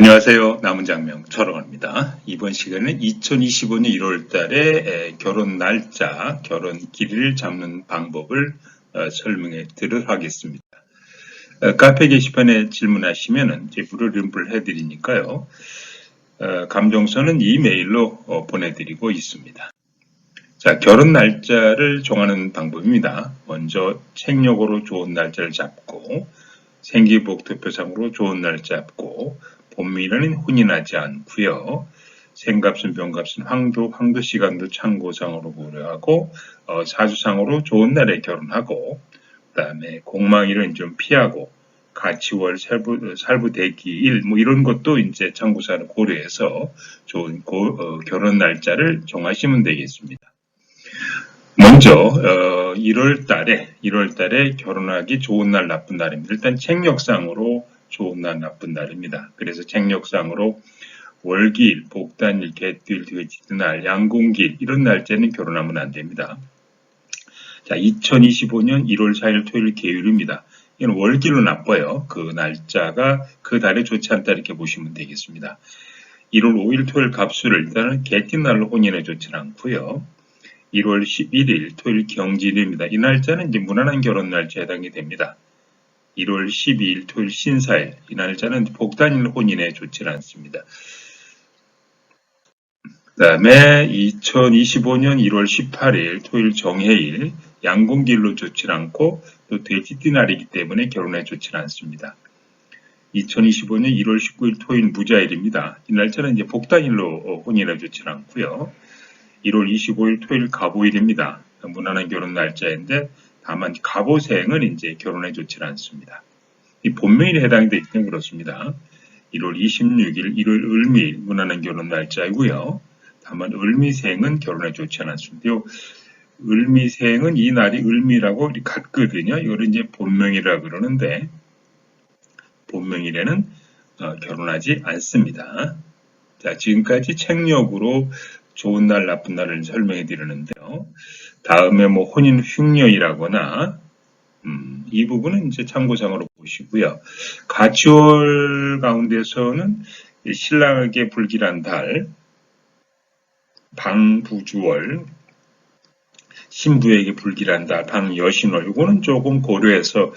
안녕하세요. 남은 장명 철원입니다. 이번 시간은 2025년 1월 달에 결혼 날짜, 결혼 길이를 잡는 방법을 어, 설명해 드리도록 하겠습니다. 어, 카페 게시판에 질문하시면 무료로 림프를 해드리니까요. 어, 감정서는 이메일로 보내드리고 있습니다. 자, 결혼 날짜를 정하는 방법입니다. 먼저 책력으로 좋은 날짜를 잡고 생기복 투표상으로 좋은 날 잡고 본미는 혼인하지 않고요. 생값은 병값은 황도, 황도 시간도 참고상으로 고려하고 어, 사주상으로 좋은 날에 결혼하고 그 다음에 공망일은 좀 피하고 가치월 살부, 살부 대기일 뭐 이런 것도 이제 참고사를 고려해서 좋은 고, 어, 결혼 날짜를 정하시면 되겠습니다. 먼저 어, 1월 달에 1월 달에 결혼하기 좋은 날 나쁜 날입니다. 일단 책력상으로 좋은 날 나쁜 날입니다. 그래서 책력상으로 월기일, 복단일, 개띠일, 돼지날, 양궁길 이런 날짜는 결혼하면 안 됩니다. 자, 2025년 1월 4일 토요일 계율입니다. 이건 월기로 나빠요. 그 날짜가 그 달에 좋지 않다 이렇게 보시면 되겠습니다. 1월 5일 토요일 갑수를 일단은 개띠날로 혼인해 좋지는 않고요. 1월 11일 토요일 경진입니다. 이 날짜는 이제 무난한 결혼 날짜에 해당이 됩니다. 1월 12일 토요일 신사일 이 날짜는 복단일 혼인에 좋지 않습니다. 그 다음에 2025년 1월 18일 토요일 정해일 양궁길로 좋지 않고 또 돼지띠 날이기 때문에 결혼에 좋지 않습니다. 2025년 1월 19일 토요일 무자일입니다. 이 날짜는 이제 복단일로 혼인해 좋지 않고요. 1월 25일 토요일 갑오일입니다. 무난한 결혼 날짜인데 다만 갑오생은 이제 결혼에 좋지 않습니다. 이 본명일에 해당이 되기 때문에 그렇습니다. 1월 26일 일요일 을미일 무난한 결혼 날짜이고요. 다만 을미생은 결혼에 좋지 않았습니다. 을미생은 이 날이 을미라고 같거든요. 이걸 이제 본명이라 그러는데 본명일에는 어, 결혼하지 않습니다. 자, 지금까지 책력으로 좋은 날, 나쁜 날을 설명해 드리는데요. 다음에 뭐 혼인 흉년이라거나 음, 이 부분은 이제 참고상으로 보시고요. 가치월 가운데서는 신랑에게 불길한 달, 방부주월, 신부에게 불길한 달, 방여신월, 이거는 조금 고려해서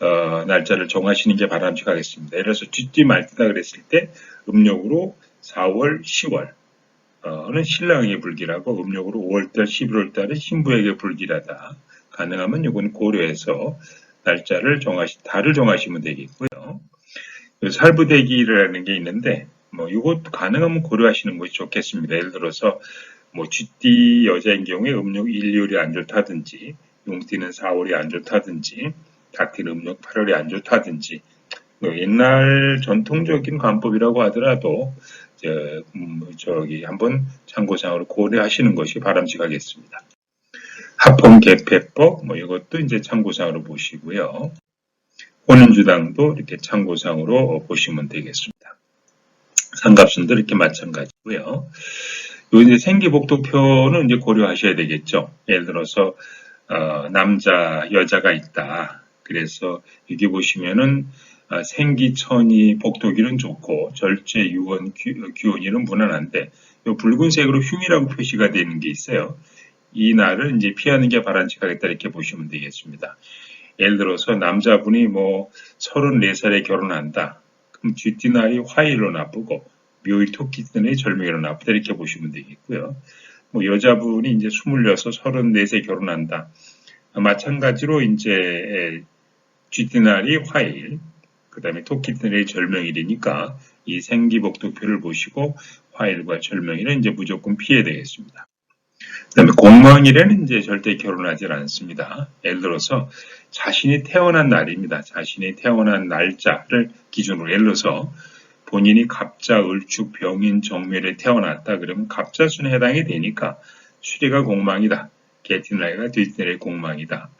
어, 날짜를 정하시는 게 바람직하겠습니다. 들어서 쥐띠 말띠다 그랬을 때 음력으로 4월, 10월, 는 신랑에게 불길하고 음력으로 5월달, 11월달은 신부에게 불길하다. 가능하면 이건 고려해서 날짜를 정하시, 달을 정하시면 되겠고요. 살부대기라는 게 있는데 뭐 이것 가능하면 고려하시는 것이 좋겠습니다. 예를 들어서 뭐 쥐띠 여자인 경우에 음력 1, 2월이 안 좋다든지 용띠는 4월이 안 좋다든지 닭띠는 음력 8월이 안 좋다든지 뭐 옛날 전통적인 관법이라고 하더라도 저, 음, 저기 한번 참고상으로 고려하시는 것이 바람직하겠습니다. 합헌 개폐법 뭐 이것도 이제 참고상으로 보시고요. 혼인주당도 이렇게 참고상으로 보시면 되겠습니다. 상갑순도 이렇게 마찬가지고요. 요 이제 생기복도표는 이제 고려하셔야 되겠죠. 예를 들어서 어, 남자 여자가 있다. 그래서 여기 보시면은 아, 생기천이 복도기는 좋고 절제 유원 규원이는 무난한데 이 붉은색으로 흉이라고 표시가 되는 게 있어요. 이 날을 이제 피하는 게 바람직하겠다 이렇게 보시면 되겠습니다. 예를 들어서 남자분이 뭐 34살에 결혼한다. 그럼 쥐띠 날이 화일로 나쁘고 묘일 토끼띠날이 절명일로 나쁘다 이렇게 보시면 되겠고요. 뭐 여자분이 이제 26, 34세 결혼한다. 마찬가지로 이제 쥐띠 날이 화일, 그 다음에 토끼들의 절명일이니까 이 생기복도표를 보시고 화일과 절명일은 이제 무조건 피해야 되겠습니다. 그 다음에 공망일에는 이제 절대 결혼하지 않습니다. 예를 들어서 자신이 태어난 날입니다. 자신이 태어난 날짜를 기준으로 예를 들어서 본인이 갑자, 을축, 병인, 정멸에 태어났다 그러면 갑자순에 해당이 되니까 수리가 공망이다. 개티나이가 뒤띠의 공망이다.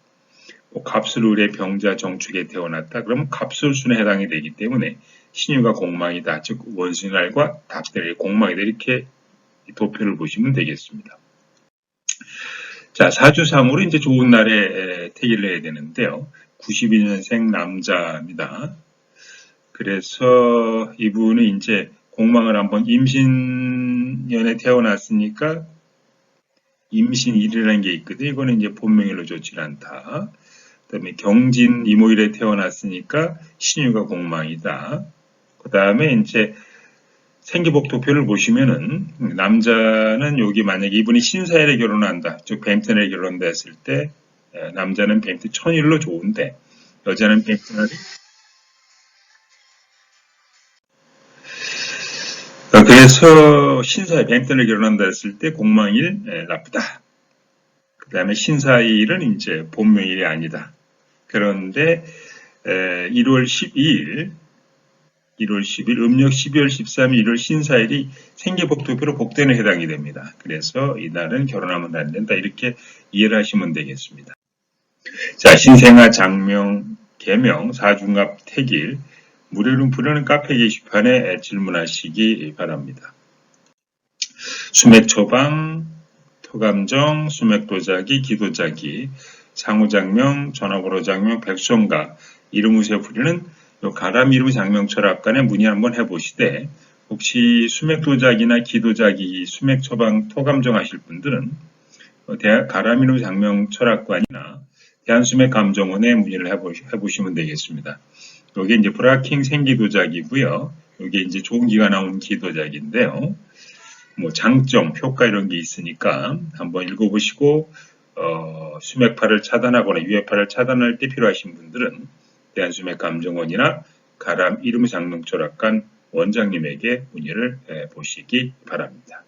뭐 갑술의 병자 정축에 태어났다. 그러면 갑술순에 해당이 되기 때문에 신유가 공망이다. 즉 원신날과 답들의 공망이다. 이렇게 도표를 보시면 되겠습니다. 자, 사주상으로 이제 좋은 날에 태기를 해야 되는데요. 92년생 남자입니다. 그래서 이분은 이제 공망을 한번 임신년에 태어났으니까 임신 일이라는 게 있거든. 이거는 이제 본명일로 좋지 않다. 그다음에 경진 이모일에 태어났으니까 신유가 공망이다. 그다음에 이제 생기복 도표를 보시면은 남자는 여기 만약에 이분이 신사일에 결혼한다. 즉 뱀튼에 결혼됐을 때 에, 남자는 뱀튼 천일로 좋은데 여자는 뱀튼알이 어, 그래서 신사에 뱀튼을 결혼한다 했을 때 공망일 에, 나쁘다. 그 다음에 신사일은 이제 본명일이 아니다. 그런데 에, 1월 12일 1월 10일, 음력 12월 13일, 1월 신사일이 생계복도표로 복대에 해당이 됩니다. 그래서 이날은 결혼하면 안 된다. 이렇게 이해를 하시면 되겠습니다. 자, 신생아 장명, 개명, 사중갑, 태길, 무료는 부르는 카페 게시판에 질문하시기 바랍니다. 수맥 처방, 토감정, 수맥 도자기, 기도자기, 상호장명, 전화번호 장명, 백성가, 이름우세 부리는 요 가람 이름 장명 철학관에 문의 한번 해보시되 혹시 수맥 도자기나 기도자기, 수맥 처방, 토감정 하실 분들은 어, 대학 가람 이름 장명 철학관이나 대한수맥 감정원에 문의를 해보시, 해보시면 되겠습니다. 여기 이제 브라킹 생기도자기고요. 여기 이제 좋은 기가 나온 기도자기인데요. 뭐 장점, 효과 이런 게 있으니까 한번 읽어보시고 어, 수맥파를 차단하거나 유해파를 차단할 때 필요하신 분들은 대한수맥 감정원이나 가람 이름 장명철학관 원장님에게 문의를 해 보시기 바랍니다.